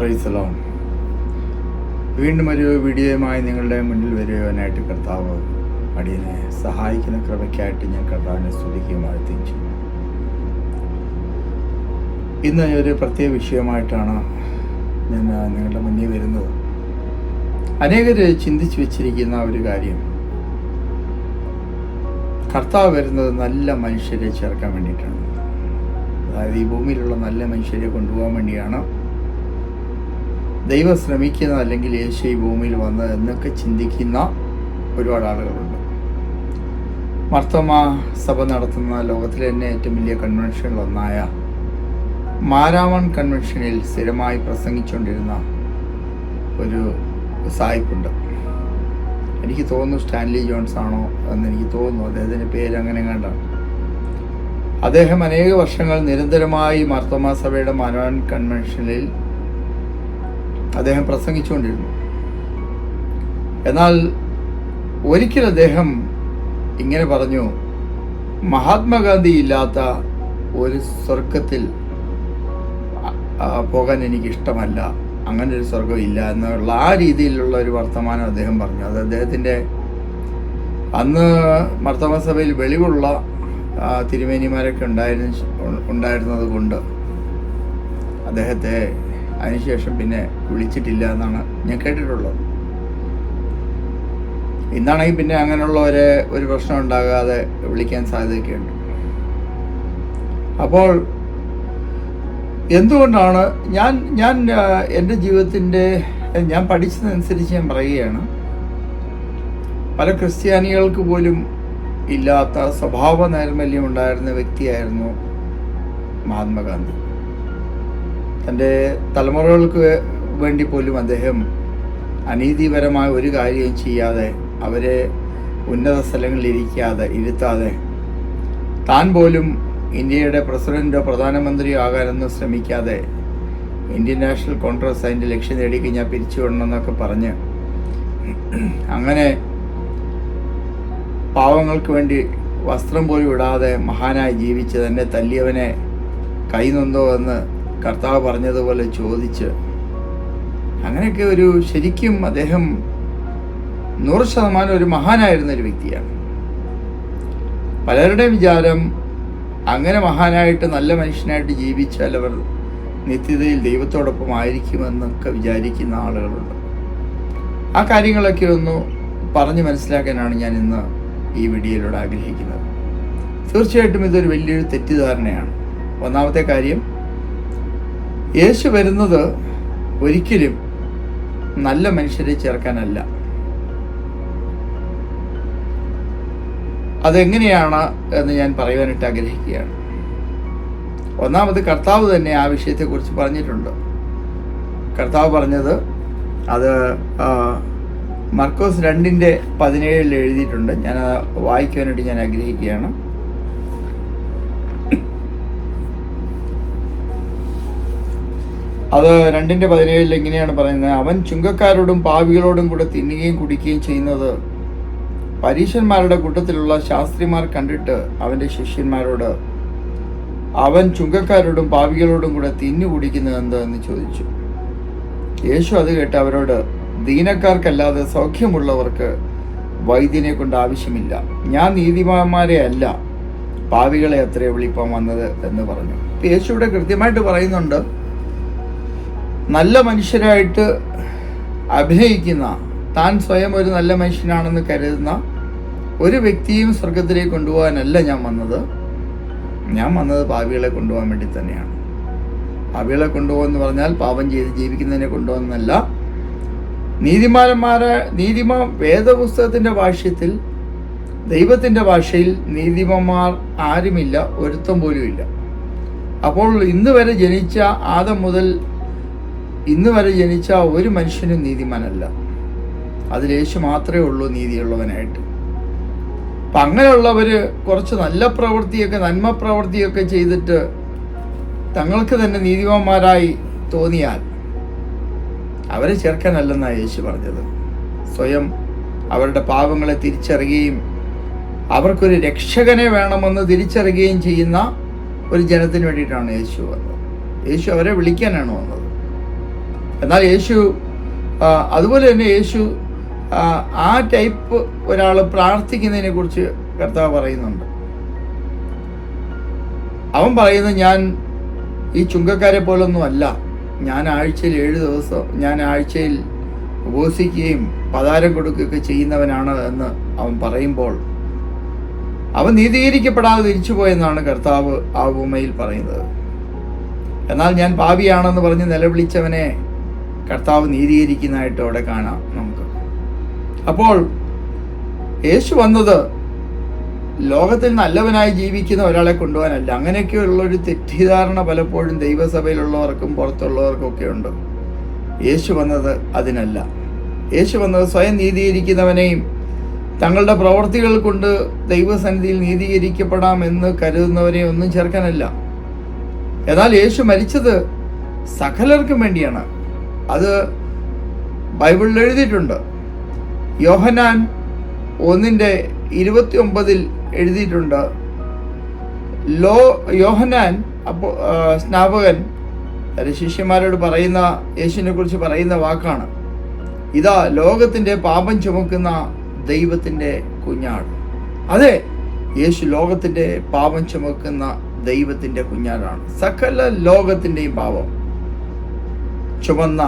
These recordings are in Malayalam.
പ്രൈസലോ വീണ്ടും ഒരു വീഡിയോയുമായി നിങ്ങളുടെ മുന്നിൽ വരുവാനായിട്ട് കർത്താവ് അടിയനെ സഹായിക്കുന്ന കൃപയ്ക്കായിട്ട് ഞാൻ കർത്താവിനെ സ്തുതിക്കുകയും തിരിച്ചു ഇന്ന് ഒരു പ്രത്യേക വിഷയമായിട്ടാണ് ഞാൻ നിങ്ങളുടെ മുന്നിൽ വരുന്നത്. അനേകർ ചിന്തിച്ചു വെച്ചിരിക്കുന്ന ഒരു കാര്യം. കർത്താവ് വരുന്നത് നല്ല മനുഷ്യരെ ചേർക്കാൻ വേണ്ടിയിട്ടാണ്. അതായത് ഈ ഭൂമിയിലുള്ള നല്ല മനുഷ്യരെ കൊണ്ടുപോകാൻ വേണ്ടിയാണ് ദൈവം ശ്രമിക്കുന്ന അല്ലെങ്കിൽ യേശു ഈ ഭൂമിയിൽ വന്നത് എന്നൊക്കെ ചിന്തിക്കുന്ന ഒരുപാട് ആളുകളുണ്ട്. മർത്തമ സഭ നടത്തുന്ന ലോകത്തിലെ തന്നെ ഏറ്റവും വലിയ കൺവെൻഷനിലൊന്നായ മാരാമൺ കൺവെൻഷനിൽ സ്ഥിരമായി പ്രസംഗിച്ചുകൊണ്ടിരുന്ന ഒരു സായിപ്പുണ്ട്. എനിക്ക് തോന്നുന്നു സ്റ്റാൻലി ജോൺസ് ആണോ എന്ന് എനിക്ക് തോന്നുന്നു. അദ്ദേഹത്തിന്റെ പേര് അങ്ങനെ കണ്ടാണ്. അദ്ദേഹം അനേക വർഷങ്ങൾ നിരന്തരമായി മാർത്തോമാ സഭയുടെ മാരാമൺ കൺവെൻഷനിൽ അദ്ദേഹം പ്രസംഗിച്ചുകൊണ്ടിരുന്നു. എന്നാൽ ഒരിക്കൽ അദ്ദേഹം ഇങ്ങനെ പറഞ്ഞു മഹാത്മാഗാന്ധി ഇല്ലാത്ത ഒരു സ്വർഗത്തിൽ പോകാൻ എനിക്കിഷ്ടമല്ല. അങ്ങനെ ഒരു സ്വർഗം ഇല്ല എന്നുള്ള ആ രീതിയിലുള്ള ഒരു വർത്തമാനം അദ്ദേഹം പറഞ്ഞു. അത് അദ്ദേഹത്തിന്റെ അന്ന് മർത്തമ സഭയിൽ വെളിവുള്ള തിരുമേനിമാരൊക്കെ ഉണ്ടായിരുന്ന ഉണ്ടായിരുന്നത് കൊണ്ട് അദ്ദേഹത്തെ അതിനുശേഷം പിന്നെ വിളിച്ചിട്ടില്ല എന്നാണ് ഞാൻ കേട്ടിട്ടുള്ളത്. ഇന്നാണെങ്കിൽ പിന്നെ അങ്ങനെയുള്ളവരെ ഒരു പ്രശ്നം ഉണ്ടാകാതെ വിളിക്കാൻ സാധ്യതയൊക്കെയുണ്ട്. അപ്പോൾ എന്തുകൊണ്ടാണ് ഞാൻ ഞാൻ എന്റെ ജീവിതത്തിന്റെ ഞാൻ പഠിച്ചതനുസരിച്ച് ഞാൻ പറയുകയാണ്. പല ക്രിസ്ത്യാനികൾക്ക് പോലും ഇല്ലാത്ത സ്വഭാവ നൈർമല്യം ഉണ്ടായിരുന്ന വ്യക്തിയായിരുന്നു മഹാത്മാഗാന്ധി. തന്റെ തലമുറകൾക്ക് വേണ്ടി പോലും അദ്ദേഹം അനീതിപരമായ ഒരു കാര്യവും ചെയ്യാതെ അവരെ ഉന്നത സ്ഥലങ്ങളിൽ ഇരിക്കാതെ ഇരുത്താതെ താൻ പോലും ഇന്ത്യയുടെ പ്രസിഡന്റോ പ്രധാനമന്ത്രിയോ ആകാനൊന്നും ശ്രമിക്കാതെ ഇന്ത്യൻ നാഷണൽ കോൺഗ്രസ് അതിന്റെ ലക്ഷ്യം നേടിക്കഴിഞ്ഞാൽ പിരിച്ചുവിടണമെന്നൊക്കെ പറഞ്ഞ് അങ്ങനെ പാവങ്ങൾക്ക് വേണ്ടി വസ്ത്രം പോലും ഇടാതെ മഹാനായി ജീവിച്ച് തന്നെ തല്ലിയവനെ കൈ നൊന്തോ എന്ന് കർത്താവ് പറഞ്ഞതുപോലെ ചോദിച്ച് അങ്ങനെയൊക്കെ ഒരു ശരിക്കും അദ്ദേഹം നൂറ് ശതമാനം ഒരു മഹാനായിരുന്ന ഒരു വ്യക്തിയാണ്. പലരുടെ വിചാരം അങ്ങനെ മഹാനായിട്ട് നല്ല മനുഷ്യനായിട്ട് ജീവിച്ചാൽ അവർ നിത്യതയിൽ ദൈവത്തോടൊപ്പം ആയിരിക്കുമെന്നൊക്കെ വിചാരിക്കുന്ന ആളുകളുണ്ട്. ആ കാര്യങ്ങളൊക്കെ ഒന്ന് പറഞ്ഞ് മനസ്സിലാക്കാനാണ് ഞാൻ ഇന്ന് ഈ വീഡിയോയിലൂടെ ആഗ്രഹിക്കുന്നത്. തീർച്ചയായിട്ടും ഇതൊരു വലിയൊരു തെറ്റിദ്ധാരണയാണ്. ഒന്നാമത്തെ കാര്യം യേശു വരുന്നത് ഒരിക്കലും നല്ല മനുഷ്യരെ ചേർക്കാനല്ല. അതെങ്ങനെയാണ് എന്ന് ഞാൻ പറയുവാനായിട്ട് ആഗ്രഹിക്കുകയാണ്. ഒന്നാമത് കർത്താവ് തന്നെ ആ വിഷയത്തെക്കുറിച്ച് പറഞ്ഞിട്ടുണ്ട്. കർത്താവ് പറഞ്ഞത് അത് മർക്കോസ് രണ്ടിന്റെ പതിനേഴിൽ എഴുതിയിട്ടുണ്ട്. ഞാൻ വായിക്കുവാനായിട്ട് ഞാൻ ആഗ്രഹിക്കുകയാണ്. അത് രണ്ടിന്റെ പതിനേഴിൽ എങ്ങനെയാണ് പറയുന്നത്. അവൻ ചുങ്കക്കാരോടും പാവികളോടും കൂടെ തിന്നുകയും കുടിക്കുകയും ചെയ്യുന്നത് പരീശന്മാരുടെ കൂട്ടത്തിലുള്ള ശാസ്ത്രിമാർ കണ്ടിട്ട് അവന്റെ ശിഷ്യന്മാരോട് അവൻ ചുങ്കക്കാരോടും പാവികളോടും കൂടെ തിന്നു കുടിക്കുന്നത് എന്തെന്ന് ചോദിച്ചു. യേശു അത് കേട്ട് അവരോട് ദീനക്കാർക്കല്ലാതെ സൗഖ്യമുള്ളവർക്ക് വൈദ്യനെ കൊണ്ട് ആവശ്യമില്ല. ഞാൻ നീതിമാന്മാരെ അല്ല. പാവികളെ അത്രേ വിളിപ്പാൻ വന്നത് എന്ന് പറഞ്ഞു. യേശു ഇവിടെ കൃത്യമായിട്ട് പറയുന്നുണ്ട് നല്ല മനുഷ്യരായിട്ട് അഭിനയിക്കുന്ന താൻ സ്വയം ഒരു നല്ല മനുഷ്യനാണെന്ന് കരുതുന്ന ഒരു വ്യക്തിയും സ്വർഗത്തിലേക്ക് കൊണ്ടുപോകാനല്ല ഞാൻ വന്നത്. ഞാൻ വന്നത് പാവികളെ കൊണ്ടുപോകാൻ വേണ്ടി തന്നെയാണ്. പാവികളെ കൊണ്ടുപോകുമെന്ന് പറഞ്ഞാൽ പാപം ചെയ്ത് ജീവിക്കുന്നതിനെ കൊണ്ടുപോകുന്നല്ല നീതിമാന്മാരെ നീതിമാ വേദപുസ്തകത്തിന്റെ ഭാഷ്യത്തിൽ ദൈവത്തിന്റെ ഭാഷയിൽ നീതിമന്മാർ ആരുമില്ല ഒരുത്തം പോലുമില്ല. അപ്പോൾ ഇന്ന് വരെ ജനിച്ച ആദം മുതൽ ഇന്ന് വരെ ജനിച്ച ഒരു മനുഷ്യനും നീതിമാനല്ല. അതിലേശു മാത്രമേ ഉള്ളൂ നീതിയുള്ളവനായിട്ട്. അപ്പം അങ്ങനെയുള്ളവർ കുറച്ച് നല്ല പ്രവൃത്തിയൊക്കെ നന്മ പ്രവൃത്തിയൊക്കെ ചെയ്തിട്ട് തങ്ങൾക്ക് തന്നെ നീതിമാന്മാരായി തോന്നിയാൽ അവരെ ചേർക്കാനല്ലെന്നാണ് യേശു പറഞ്ഞത്. സ്വയം അവരുടെ പാപങ്ങളെ തിരിച്ചറിയുകയും അവർക്കൊരു രക്ഷകനെ വേണമെന്ന് തിരിച്ചറിയുകയും ചെയ്യുന്ന ഒരു ജനത്തിന് വേണ്ടിയിട്ടാണ് യേശു വന്നത്. യേശു അവരെ വിളിക്കാനാണ് വന്നത്. എന്നാൽ യേശു അതുപോലെ തന്നെ യേശു ആ, ടൈപ്പ് ഒരാൾ പ്രാർത്ഥിക്കുന്നതിനെ കുറിച്ച് കർത്താവ് പറയുന്നുണ്ട്. അവൻ പറയുന്നത് ഞാൻ ഈ ചുങ്കക്കാരെ പോലൊന്നും അല്ല. ഞാൻ ആഴ്ചയിൽ ഏഴ് ദിവസം ഞാൻ ആഴ്ചയിൽ ഉപസിക്കുകയും പതാരം കൊടുക്കുകയൊക്കെ ചെയ്യുന്നവനാണ് എന്ന് അവൻ പറയുമ്പോൾ അവൻ നീതീകരിക്കപ്പെടാതെ തിരിച്ചുപോയെന്നാണ് കർത്താവ് ആ ഉപമയിൽ പറയുന്നത്. എന്നാൽ ഞാൻ പാപിയാണെന്ന് പറഞ്ഞ് നിലവിളിച്ചവനെ കർത്താവ് നീതീകരിക്കുന്നതായിട്ട് അവിടെ കാണാം നമുക്ക്. അപ്പോൾ യേശു വന്നത് ലോകത്തിൽ നല്ലവനായി ജീവിക്കുന്ന ഒരാളെ കൊണ്ടുപോകാനല്ല. അങ്ങനെയൊക്കെയുള്ള ഒരു തെറ്റിദ്ധാരണ പലപ്പോഴും ദൈവസഭയിലുള്ളവർക്കും പുറത്തുള്ളവർക്കും ഒക്കെ ഉണ്ട്. യേശു വന്നത് അതിനല്ല. യേശു വന്നത് സ്വയം നീതീകരിക്കുന്നവനെയും തങ്ങളുടെ പ്രവർത്തികൾ കൊണ്ട് ദൈവസന്നിധിയിൽ നീതീകരിക്കപ്പെടാമെന്ന് കരുതുന്നവരെയും ഒന്നും ചേർക്കാനല്ല. എന്നാൽ യേശു മരിച്ചത് സകലർക്കും വേണ്ടിയാണ്. അത് ബൈബിളിൽ എഴുതിയിട്ടുണ്ട്. യോഹനാൻ ഒന്നിന്റെ ഇരുപത്തി ഒമ്പതിൽ എഴുതിയിട്ടുണ്ട് ലോ യോഹനാൻ അപ്പോൾ സ്നാപകൻ തന്റെ ശിഷ്യന്മാരോട് പറയുന്ന യേശുവിനെ കുറിച്ച് പറയുന്ന വാക്കാണ്. ഇതാ ലോകത്തിന്റെ പാപം ചുമക്കുന്ന ദൈവത്തിന്റെ കുഞ്ഞാട്. അതെ യേശു ലോകത്തിന്റെ പാപം ചുമക്കുന്ന ദൈവത്തിന്റെ കുഞ്ഞാടാണ്. സകല ലോകത്തിന്റെയും പാപം. ചുമന്ന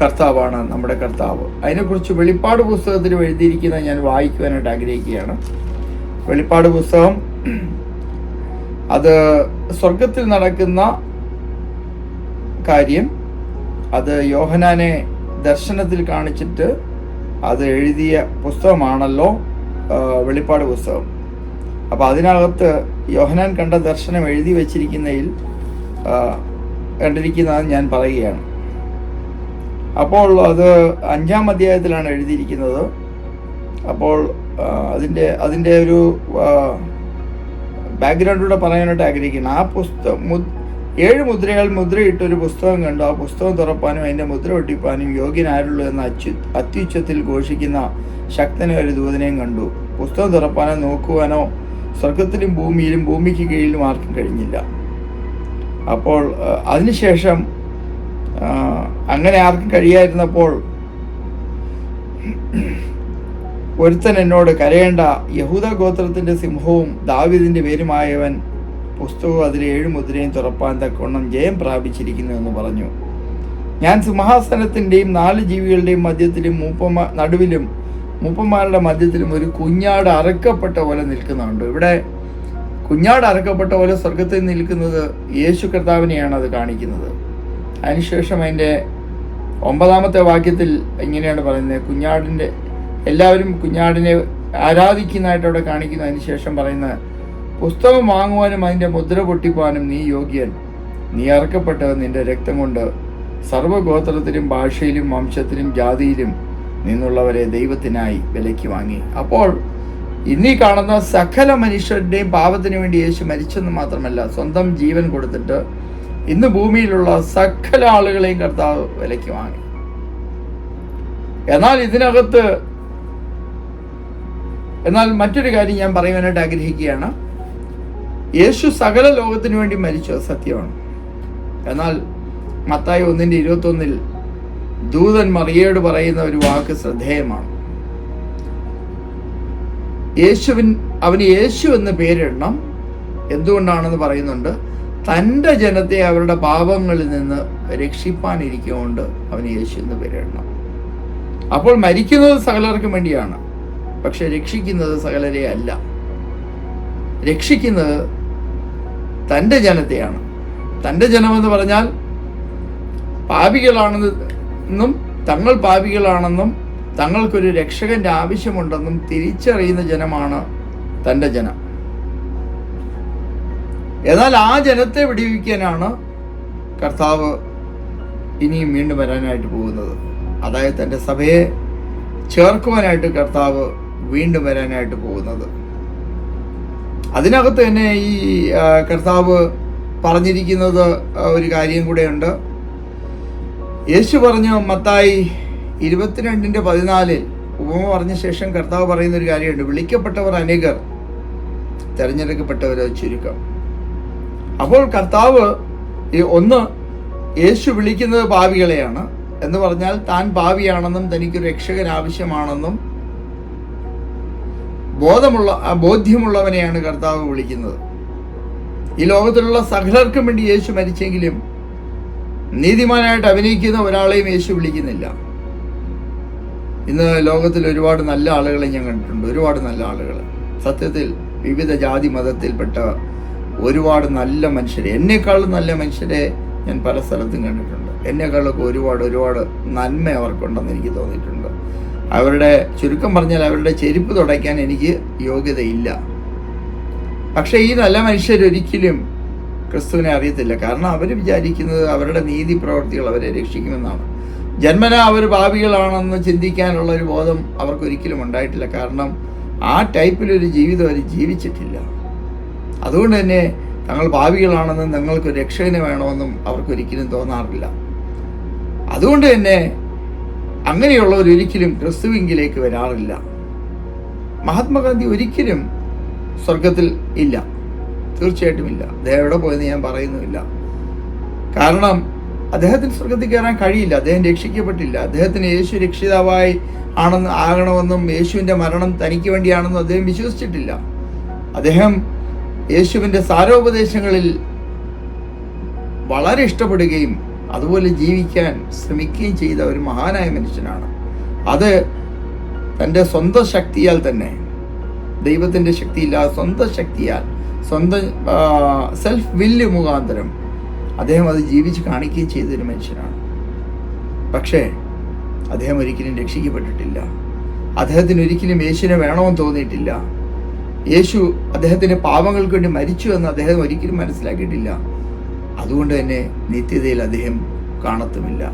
കർത്താവാണ് നമ്മുടെ കർത്താവ്. അതിനെക്കുറിച്ച് വെളിപ്പാട് പുസ്തകത്തിൽ എഴുതിയിരിക്കുന്നത് ഞാൻ വായിക്കുവാനായിട്ട് ആഗ്രഹിക്കുകയാണ്. വെളിപ്പാട് പുസ്തകം അത് സ്വർഗത്തിൽ നടക്കുന്ന കാര്യം അത് യോഹനാനെ ദർശനത്തിൽ കാണിച്ചിട്ട് അത് എഴുതിയ പുസ്തകമാണല്ലോ വെളിപ്പാട് പുസ്തകം. അപ്പോൾ അതിനകത്ത് യോഹനാൻ കണ്ട ദർശനം എഴുതി വച്ചിരിക്കുന്നതിൽ കണ്ടിരിക്കുന്നതെന്ന് കണ്ടിരിക്കുന്നത് ഞാൻ പറയുകയാണ്. അപ്പോൾ അത് അഞ്ചാം അധ്യായത്തിലാണ് എഴുതിയിരിക്കുന്നത്. അപ്പോൾ അതിന്റെ അതിന്റെ ഒരു ബാക്ക്ഗ്രൗണ്ടിലൂടെ പറയാനായിട്ട് ആഗ്രഹിക്കുന്നു. ആ പുസ്തകം ഏഴ് മുദ്രകൾ മുദ്രയിട്ട് ഒരു പുസ്തകം കണ്ടു. ആ പുസ്തകം തുറപ്പാനും അതിന്റെ മുദ്ര ഒട്ടിപ്പാനും യോഗ്യനാരുള്ളൂ എന്ന അച്യു അത്യുച്ചത്തിൽ ഘോഷിക്കുന്ന ശക്തനെ ഒരു ദൂതനെയും കണ്ടു. പുസ്തകം തുറപ്പാനോ നോക്കുവാനോ സ്വർഗത്തിലും ഭൂമിയിലും ഭൂമിക്ക് കീഴിലും ആർക്കും കഴിഞ്ഞില്ല. അപ്പോൾ അതിനുശേഷം അങ്ങനെ ആർക്കും കഴിയായിരുന്നപ്പോൾ ഒരുത്തൻ എന്നോട് കരയേണ്ട യഹൂദ ഗോത്രത്തിന്റെ സിംഹവും ദാവിദിന്റെ പേരുമായവൻ പുസ്തകവും അതിലെ ഏഴ് മുദ്രയും തുറപ്പാൻ തക്കവണ്ണം ജയം പ്രാപിച്ചിരിക്കുന്നു എന്ന് പറഞ്ഞു. ഞാൻ സിംഹാസനത്തിന്റെയും നാല് ജീവികളുടെയും മധ്യത്തിലും മൂപ്പമാ നടുവിലും മൂപ്പന്മാരുടെ മധ്യത്തിലും ഒരു കുഞ്ഞാട് അറക്കപ്പെട്ട പോലെ നിൽക്കുന്നുണ്ട്. ഇവിടെ കുഞ്ഞാട് അറക്കപ്പെട്ട പോലെ സ്വർഗത്തിൽ നിൽക്കുന്നത് യേശു കർത്താവിനെയാണ് അത് കാണിക്കുന്നത്. അതിനുശേഷം അതിന്റെ ഒമ്പതാമത്തെ വാക്യത്തിൽ ഇങ്ങനെയാണ് പറയുന്നത്? കുഞ്ഞാടിന്റെ എല്ലാവരും കുഞ്ഞാടിനെ ആരാധിക്കുന്നതായിട്ട് അവിടെ കാണിക്കുന്നതിന് ശേഷം പറയുന്ന പുസ്തകം വാങ്ങുവാനും അതിന്റെ മുദ്ര പൊട്ടിപ്പാനും നീ യോഗ്യൻ. നീ അറക്കപ്പെട്ടത് നിന്റെ രക്തം കൊണ്ട്. സർവഗോത്രത്തിലും ഭാഷയിലും വംശത്തിലും ജാതിയിലും നിന്നുള്ളവരെ ദൈവത്തിനായി വിലയ്ക്ക് വാങ്ങി. അപ്പോൾ ഇന്നീ കാണുന്ന സകല മനുഷ്യരുടെയും പാപത്തിന് വേണ്ടി യേശു മരിച്ചെന്ന് മാത്രമല്ല സ്വന്തം ജീവൻ കൊടുത്തിട്ട് ഇന്ന് ഭൂമിയിലുള്ള സകല ആളുകളെയും കർത്താവ് വിലയ്ക്ക് വാങ്ങി. എന്നാൽ ഇതിനകത്ത് എന്നാൽ മറ്റൊരു കാര്യം ഞാൻ പറയുവാനായിട്ട് ആഗ്രഹിക്കുകയാണ്. യേശു സകല ലോകത്തിനു വേണ്ടി മരിച്ചു സത്യമാണ്. എന്നാൽ മത്തായി ഒന്നിന്റെ ഇരുപത്തൊന്നിൽ ദൂതൻ മറിയയോട് പറയുന്ന ഒരു വാക്ക് ശ്രദ്ധേയമാണ്. യേശുവിൻ അവന് യേശു എന്ന് പേരിടണം. എന്തുകൊണ്ടാണെന്ന് പറയുന്നുണ്ട്? തന്റെ ജനത്തെ അവരുടെ പാപങ്ങളിൽ നിന്ന് രക്ഷിപ്പാനിരിക്കുകൊണ്ട് അവന് യേശു എന്ന് പേരിടണം. അപ്പോൾ മരിക്കുന്നത് സകലർക്കും വേണ്ടിയാണ് പക്ഷെ രക്ഷിക്കുന്നത് സകലരെ അല്ല. രക്ഷിക്കുന്നത് തന്റെ ജനത്തെയാണ്. തന്റെ ജനമെന്ന് പറഞ്ഞാൽ പാപികളാണെന്നും തങ്ങൾ പാപികളാണെന്നും തങ്ങൾക്കൊരു രക്ഷകന്റെ ആവശ്യമുണ്ടെന്നും തിരിച്ചറിയുന്ന ജനമാണ് തന്റെ ജനം. എന്നാൽ ആ ജനത്തെ വിടിവിക്കാനാണ് കർത്താവ് ഇനിയും വീണ്ടും വരാനായിട്ട് പോകുന്നത്. അതായത് തന്റെ സഭയെ ചേർക്കുവാനായിട്ട് കർത്താവ് വീണ്ടും വരാനായിട്ട് പോകുന്നത്. അതിനകത്ത് തന്നെ ഈ കർത്താവ് പറഞ്ഞിരിക്കുന്നത് ഒരു കാര്യം കൂടെയുണ്ട്. യേശു പറഞ്ഞു മത്തായി ഇരുപത്തിരണ്ടിന്റെ പതിനാലിൽ ഉപമ പറഞ്ഞ ശേഷം കർത്താവ് പറയുന്ന ഒരു കാര്യമുണ്ട്. വിളിക്കപ്പെട്ടവർ അനേകർ തിരഞ്ഞെടുക്കപ്പെട്ടവരോ ചുരുക്കം. അപ്പോൾ കർത്താവ് ഈ ഒന്ന് യേശു വിളിക്കുന്നത് ഭാവികളെയാണ് എന്ന് പറഞ്ഞാൽ താൻ ഭാവിയാണെന്നും തനിക്ക് രക്ഷകൻ ആവശ്യമാണെന്നും ബോധമുള്ള ബോധ്യമുള്ളവനെയാണ് കർത്താവ് വിളിക്കുന്നത്. ഈ ലോകത്തിലുള്ള സകലർക്കും വേണ്ടി യേശു മരിച്ചെങ്കിലും നീതിമാനായിട്ട് അഭിനയിക്കുന്ന ഒരാളെയും യേശു വിളിക്കുന്നില്ല. ഇന്ന് ലോകത്തിൽ ഒരുപാട് നല്ല ആളുകളെ ഞാൻ കണ്ടിട്ടുണ്ട്. ഒരുപാട് നല്ല ആളുകൾ സത്യത്തിൽ വിവിധ ജാതി മതത്തിൽപ്പെട്ട ഒരുപാട് നല്ല മനുഷ്യരെ. എന്നെക്കാളും നല്ല മനുഷ്യരെ ഞാൻ പല സ്ഥലത്തും കണ്ടിട്ടുണ്ട്. എന്നെക്കാളൊക്കെ ഒരുപാട് ഒരുപാട് നന്മ അവർക്കുണ്ടെന്ന് എനിക്ക് തോന്നിയിട്ടുണ്ട്. അവരുടെ ചുരുക്കം പറഞ്ഞാൽ അവരുടെ ചെരുപ്പ് തുടയ്ക്കാൻ എനിക്ക് യോഗ്യതയില്ല. പക്ഷേ ഈ നല്ല മനുഷ്യരൊരിക്കലും ക്രിസ്തുവിനെ അറിയത്തില്ല. കാരണം അവർ വിചാരിക്കുന്നത് അവരുടെ നീതി പ്രവർത്തികൾ അവരെ രക്ഷിക്കുമെന്നാണ്. ജന്മന അവർ ഭാവികളാണെന്ന് ചിന്തിക്കാനുള്ള ഒരു ബോധം അവർക്കൊരിക്കലും ഉണ്ടായിട്ടില്ല. കാരണം ആ ടൈപ്പിലൊരു ജീവിതം അവർ ജീവിച്ചിട്ടില്ല. അതുകൊണ്ട് തന്നെ തങ്ങൾ ഭാവികളാണെന്നും തങ്ങൾക്ക് രക്ഷകനെ വേണമെന്നും അവർക്കൊരിക്കലും തോന്നാറില്ല. അതുകൊണ്ട് തന്നെ അങ്ങനെയുള്ളവർ ഒരിക്കലും ക്രിസ്തുവിങ്കിലേക്ക് വരാറില്ല. മഹാത്മാഗാന്ധി ഒരിക്കലും സ്വർഗത്തിൽ ഇല്ല. തീർച്ചയായിട്ടും ഇല്ല. അദ്ദേഹം എവിടെ പോയെന്ന് ഞാൻ പറയുന്നുമില്ല. കാരണം അദ്ദേഹത്തിന് സ്വർഗത്തിൽ കയറാൻ കഴിയില്ല. അദ്ദേഹം രക്ഷിക്കപ്പെട്ടില്ല. അദ്ദേഹത്തിന് യേശു രക്ഷിതാവായി ആണെന്ന് ആകണമെന്നും യേശുവിന്റെ മരണം തനിക്ക് വേണ്ടിയാണെന്നും അദ്ദേഹം വിശ്വസിച്ചിട്ടില്ല. അദ്ദേഹം യേശുവിന്റെ സാരോപദേശങ്ങളിൽ വളരെ ഇഷ്ടപ്പെടുകയും അതുപോലെ ജീവിക്കാൻ ശ്രമിക്കുകയും ചെയ്ത ഒരു മഹാനായ മനുഷ്യനാണ്. അത് തന്റെ സ്വന്തം ശക്തിയാൽ തന്നെ ദൈവത്തിന്റെ ശക്തിയില്ലാതെ സ്വന്തം ശക്തിയാൽ സ്വന്തം സെൽഫ് വില്ല് മുഖാന്തരം അദ്ദേഹം അത് ജീവിച്ച് കാണിക്കുകയും ചെയ്തൊരു മനുഷ്യനാണ്. പക്ഷേ അദ്ദേഹം ഒരിക്കലും രക്ഷിക്കപ്പെട്ടിട്ടില്ല. അദ്ദേഹത്തിന് ഒരിക്കലും യേശുവിനെ വേണമെന്ന് തോന്നിയിട്ടില്ല. യേശു അദ്ദേഹത്തിന്റെ പാപങ്ങൾക്ക് വേണ്ടി മരിച്ചു എന്ന് അദ്ദേഹം ഒരിക്കലും മനസ്സിലാക്കിയിട്ടില്ല. അതുകൊണ്ട് തന്നെ നിത്യതയിൽ അദ്ദേഹം കാണത്തുമില്ല.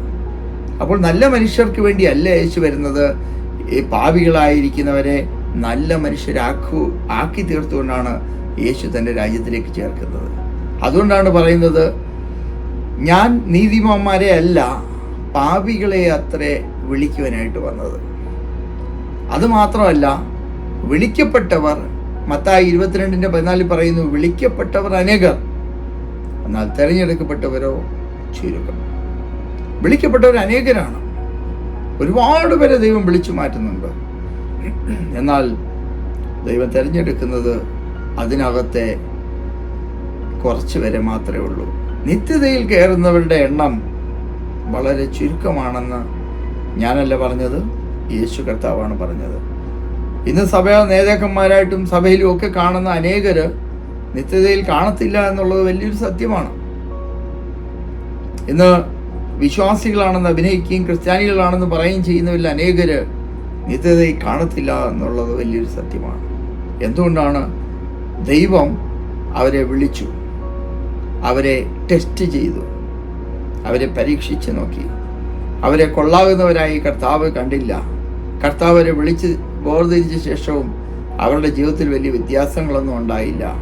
അപ്പോൾ നല്ല മനുഷ്യർക്ക് വേണ്ടിയല്ല യേശു വരുന്നത്. ഈ പാപികളായിരിക്കുന്നവരെ നല്ല മനുഷ്യരാക്കു ആക്കി തീർത്തുകൊണ്ടാണ് യേശു തന്റെ രാജ്യത്തിലേക്ക് ചേർക്കുന്നത്. അതുകൊണ്ടാണ് പറയുന്നത് ഞാൻ നീതിമാന്മാരെ അല്ല പാപികളെ അത്രേ വിളിക്കുവാനായിട്ട് വന്നത്. അതുമാത്രമല്ല വിളിക്കപ്പെട്ടവർ മത്തായി ഇരുപത്തിരണ്ടിന്റെ പതിനാലിൽ പറയുന്നു വിളിക്കപ്പെട്ടവർ അനേകർ എന്നാൽ തിരഞ്ഞെടുക്കപ്പെട്ടവരോ ചുരുക്കം. വിളിക്കപ്പെട്ടവർ അനേകരാണ്. ഒരുപാട് പേരെ ദൈവം വിളിച്ചു മാറ്റുന്നുണ്ട്. എന്നാൽ ദൈവം തിരഞ്ഞെടുക്കുന്നത് അതിനകത്തെ കുറച്ച് പേരെ മാത്രമേ ഉള്ളൂ. നിത്യതയിൽ കയറുന്നവരുടെ എണ്ണം വളരെ ചുരുക്കമാണെന്ന് ഞാനല്ല പറഞ്ഞത് യേശു കർത്താവാണ് പറഞ്ഞത്. ഇന്ന് സഭ നേതാക്കന്മാരായിട്ടും സഭയിലും ഒക്കെ കാണുന്ന അനേകര് നിത്യതയിൽ കാണത്തില്ല എന്നുള്ളത് വലിയൊരു സത്യമാണ്. ഇന്ന് വിശ്വാസികളാണെന്ന് അഭിനയിക്കുകയും ക്രിസ്ത്യാനികളാണെന്ന് പറയുകയും ചെയ്യുന്നവരിൽ അനേകര് നിത്യതയിൽ കാണത്തില്ല എന്നുള്ളത് വലിയൊരു സത്യമാണ്. എന്തുകൊണ്ടാണ്? ദൈവം അവരെ വിളിച്ചു. അവരെ ടെസ്റ്റ് ചെയ്തു. അവരെ പരീക്ഷിച്ച് നോക്കി. അവരെ കൊള്ളാകുന്നവരായി കർത്താവ് കണ്ടില്ല. കർത്താവ് വിളിച്ച് വേർതിരിച്ച ശേഷവും അവരുടെ ജീവിതത്തിൽ വലിയ വ്യത്യാസങ്ങളൊന്നും ഉണ്ടായില്ല.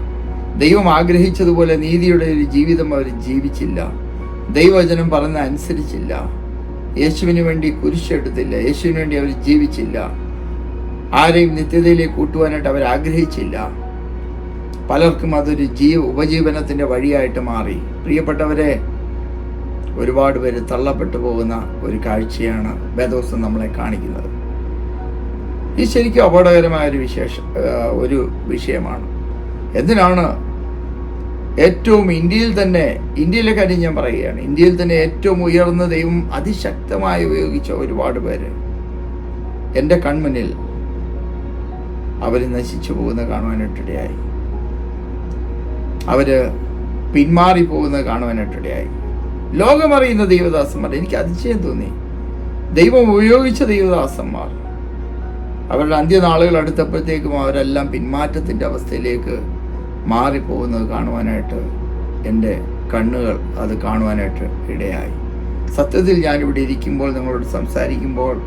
ദൈവം ആഗ്രഹിച്ചതുപോലെ നീതിയുടെ ഒരു ജീവിതം അവർ ജീവിച്ചില്ല. ദൈവവചനം പറഞ്ഞ അനുസരിച്ചില്ല. യേശുവിന് വേണ്ടി കുരിശെടുത്തില്ല. യേശുവിന് വേണ്ടി അവർ ജീവിച്ചില്ല. ആരെയും നിത്യതയിലേക്ക് കൂട്ടുവാനായിട്ട് അവർ ആഗ്രഹിച്ചില്ല. പലർക്കും അതൊരു ജീവ ഉപജീവനത്തിന്റെ വഴിയായിട്ട് മാറി. പ്രിയപ്പെട്ടവരെ ഒരുപാട് പേര് തള്ളപ്പെട്ടു പോകുന്ന ഒരു കാഴ്ചയാണ് വേദോസം നമ്മളെ കാണിക്കുന്നത്. ഈ ശരിക്കും അപകടകരമായ ഒരു വിശേഷ ഒരു വിഷയമാണ്. എന്തിനാണ് ഏറ്റവും ഇന്ത്യയിൽ തന്നെ ഇന്ത്യയിലെ കാര്യം ഞാൻ പറയുകയാണ് ഇന്ത്യയിൽ തന്നെ ഏറ്റവും ഉയർന്ന ദൈവം അതിശക്തമായി ഉപയോഗിച്ച ഒരുപാട് പേര് എന്റെ കൺമുന്നിൽ അവർ നശിച്ചു പോകുന്ന കാണുവാനായിട്ടിടയായി അവർ പിന്മാറി പോകുന്നത് കാണുവാനായിട്ടിടയായി ലോകമറിയുന്ന ദൈവദാസന്മാർ എനിക്ക് അതിശയം തോന്നി. ദൈവം ഉപയോഗിച്ച ദൈവദാസന്മാർ അവരുടെ അന്ത്യനാളുകൾ അടുത്തപ്പോഴത്തേക്കും അവരെല്ലാം പിന്മാറ്റത്തിന്റെ അവസ്ഥയിലേക്ക് മാറിപ്പോകുന്നത് കാണുവാനായിട്ട് എന്റെ കണ്ണുകൾ അത് കാണുവാനായിട്ട് ഇടയായി. സത്യത്തിൽ ഞാനിവിടെ ഇരിക്കുമ്പോൾ നിങ്ങളോട് സംസാരിക്കുമ്പോൾ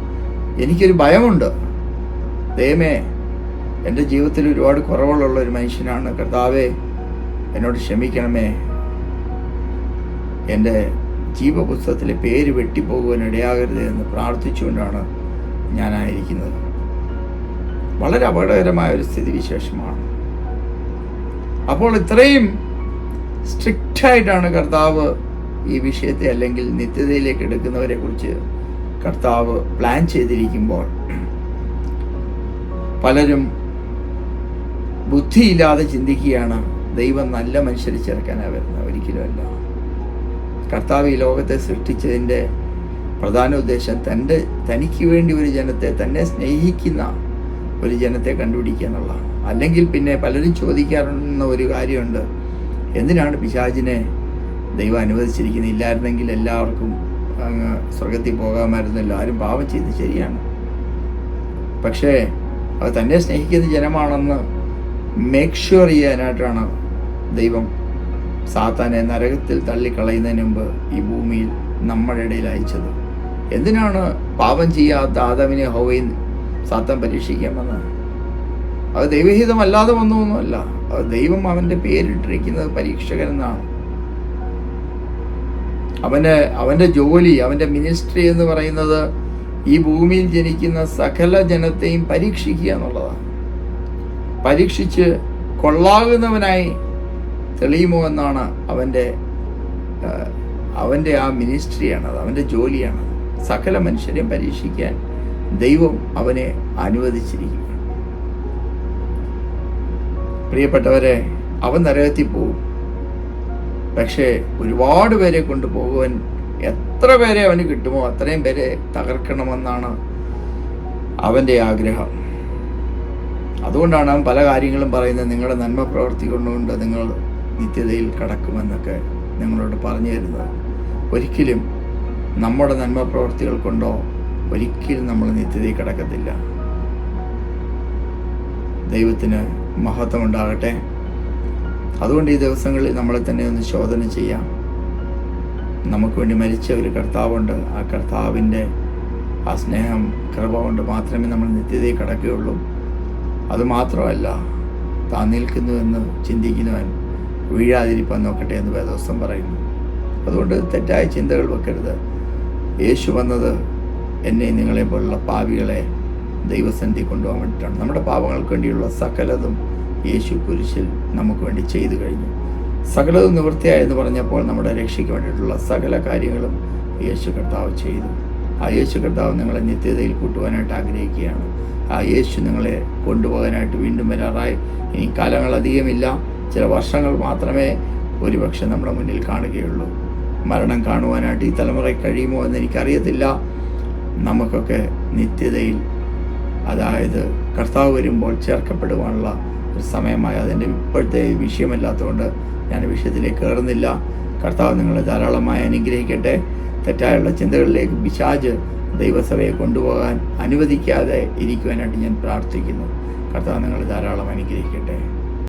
എനിക്കൊരു ഭയമുണ്ട്. ദൈവമേ എന്റെ ജീവിതത്തിൽ ഒരുപാട് കുറവുകളുള്ള ഒരു മനുഷ്യനാണ്. കർത്താവേ എന്നോട് ക്ഷമിക്കണമേ. എന്റെ ജീവപുസ്തകത്തിലെ പേര് വെട്ടിപ്പോകുവാൻ ഇടയാകരുത് എന്ന് പ്രാർത്ഥിച്ചുകൊണ്ടാണ് ഞാനായിരിക്കുന്നത്. വളരെ അപകടകരമായ ഒരു സ്ഥിതിവിശേഷമാണ്. അപ്പോൾ ഇത്രയും സ്ട്രിക്റ്റായിട്ടാണ് കർത്താവ് ഈ വിഷയത്തെ അല്ലെങ്കിൽ നിത്യതയിലേക്ക് എടുക്കുന്നവരെ കുറിച്ച് കർത്താവ് പ്ലാൻ ചെയ്തിരിക്കുമ്പോൾ പലരും ബുദ്ധിയില്ലാതെ ചിന്തിക്കുകയാണ് ദൈവം നല്ല മനുഷ്യരെ ചേർക്കാനാണ് വരുന്നത്. ഒരിക്കലുമല്ല കർത്താവ് ഈ ലോകത്തെ സൃഷ്ടിച്ചതിന്റെ പ്രധാന ഉദ്ദേശം തന്റെ തനിക്ക് വേണ്ടി ഒരു ജനത്തെ തന്നെ സ്നേഹിക്കുന്ന ഒരു ജനത്തെ കണ്ടുപിടിക്കുക എന്നുള്ളതാണ് അല്ലെങ്കിൽ പിന്നെ പലരും ചോദിക്കാറുന്ന ഒരു കാര്യമുണ്ട്. എന്തിനാണ് പിശാചിനെ ദൈവം അനുവദിച്ചിരിക്കുന്നത്? ഇല്ലായിരുന്നെങ്കിൽ എല്ലാവർക്കും അങ്ങ് സ്വർഗത്തിൽ പോകാമായിരുന്നല്ലോ. ആരും പാപം ചെയ്ത് ശരിയാണ്. പക്ഷേ അത് തന്നെ സ്നേഹിക്കുന്ന ജനമാണെന്ന് മേക്ക് ഷുവർ ചെയ്യാനായിട്ടാണ് ദൈവം സാത്താനെ നരകത്തിൽ തള്ളിക്കളയുന്നതിന് മുമ്പ് ഈ ഭൂമിയിൽ നമ്മുടെ ഇടയിൽ അയച്ചത്. എന്തിനാണ് പാപം ചെയ്യാത്ത ആദവിനെ ഹോവയും സാത്താൻ പരീക്ഷിക്കാൻ വന്നത് അത് ദൈവഹിതമല്ലാതെ വന്നൊന്നുമല്ല. അത് ദൈവം അവന്റെ പേരിട്ടിരിക്കുന്നത് പരീക്ഷകൻ എന്നാണ് അവന്റെ അവന്റെ ജോലി അവന്റെ മിനിസ്ട്രി എന്ന് പറയുന്നത് ഈ ഭൂമിയിൽ ജനിക്കുന്ന സകല ജനത്തെയും പരീക്ഷിക്കുക എന്നുള്ളതാണ്. പരീക്ഷിച്ച് കൊള്ളാകുന്നവനായി തെളിയുമോ എന്നാണ് അവന്റെ അവന്റെ ആ മിനിസ്ട്രിയാണത് അവന്റെ ജോലിയാണത്. സകല മനുഷ്യരെയും പരീക്ഷിക്കാൻ ദൈവം അവനെ അനുവദിച്ചിരിക്കുകയാണ് പ്രിയപ്പെട്ടവരെ അവൻ നരകത്തിൽ പോകും പക്ഷേ ഒരുപാട് പേരെ കൊണ്ടുപോകുവാൻ എത്ര പേരെ അവന് കിട്ടുമോ അത്രയും പേരെ തകർക്കണമെന്നാണ് അവന്റെ ആഗ്രഹം. അതുകൊണ്ടാണ് അവൻ പല കാര്യങ്ങളും പറയുന്നത് നിങ്ങളുടെ നന്മ പ്രവർത്തി കൊണ്ടുകൊണ്ട് നിങ്ങൾ നിത്യതയിൽ കടക്കുമെന്നൊക്കെ നിങ്ങളോട് പറഞ്ഞു തരുന്നത്. ഒരിക്കലും നമ്മുടെ നന്മ പ്രവർത്തികൾ കൊണ്ടോ ഒരിക്കലും നമ്മൾ നിത്യതയിൽ കിടക്കത്തില്ല. ദൈവത്തിന് മഹത്വം ഉണ്ടാകട്ടെ. അതുകൊണ്ട് ഈ ദിവസങ്ങളിൽ നമ്മളെ തന്നെ ഒന്ന് ശോധന ചെയ്യാം. നമുക്ക് വേണ്ടി മരിച്ച ഒരു കർത്താവുണ്ട്. ആ കർത്താവിന്റെ ആ സ്നേഹം കൃപ കൊണ്ട് മാത്രമേ നമ്മൾ നിത്യതയിൽ കിടക്കുകയുള്ളൂ. അതുമാത്രമല്ല താൻ നിൽക്കുന്നുവെന്ന് ചിന്തിക്കുന്നവൻ വീഴാതിരിപ്പാൻ നോക്കട്ടെ എന്ന് വേദോസ്തം പറയുന്നു. അതുകൊണ്ട് തെറ്റായ ചിന്തകൾ വെക്കരുത്. യേശു വന്നത് എന്നെ നിങ്ങളെ പോലുള്ള പാവികളെ ദൈവസന്ധി കൊണ്ടുപോകാൻ വേണ്ടിയിട്ടാണ്. നമ്മുടെ പാപങ്ങൾക്ക് വേണ്ടിയുള്ള സകലതും യേശു കുരിശിൽ നമുക്ക് വേണ്ടി ചെയ്തു കഴിഞ്ഞു. സകലതും നിവൃത്തിയായെന്ന് പറഞ്ഞപ്പോൾ നമ്മുടെ രക്ഷയ്ക്ക് വേണ്ടിയിട്ടുള്ള സകല കാര്യങ്ങളും യേശു കർത്താവ് ചെയ്തു. ആ യേശു കർത്താവ് നിങ്ങളെ നിത്യതയിൽ കൂട്ടുവാനായിട്ട് ആഗ്രഹിക്കുകയാണ്. ആ യേശു നിങ്ങളെ കൊണ്ടുപോകാനായിട്ട് വീണ്ടും വരാറായി. ഇനി കാലങ്ങൾ അധികമില്ല. ചില വർഷങ്ങൾ മാത്രമേ ഒരുപക്ഷെ നമ്മുടെ മുന്നിൽ കാണുകയുള്ളൂ. മരണം കാണുവാനായിട്ട് ഈ തലമുറ കഴിയുമോ എന്ന് എനിക്കറിയത്തില്ല. നമുക്കൊക്കെ നിത്യതയിൽ അതായത് കർത്താവ് വരുമ്പോൾ ചേർക്കപ്പെടുവാനുള്ള ഒരു സമയമായി. അതിന്റെ ഇപ്പോഴത്തെ വിഷയമല്ലാത്തതുകൊണ്ട് ഞാൻ വിഷയത്തിലേക്ക് കയറുന്നില്ല. കർത്താവ് നിങ്ങളെ ധാരാളമായി അനുഗ്രഹിക്കട്ടെ. തെറ്റായുള്ള ചിന്തകളിലേക്ക് പിശാജ് ദൈവസഭയെ കൊണ്ടുപോകാൻ അനുവദിക്കാതെ ഇരിക്കുവാനായിട്ട് ഞാൻ പ്രാർത്ഥിക്കുന്നു. കർത്താവ് നിങ്ങളെ ധാരാളം അനുഗ്രഹിക്കട്ടെ.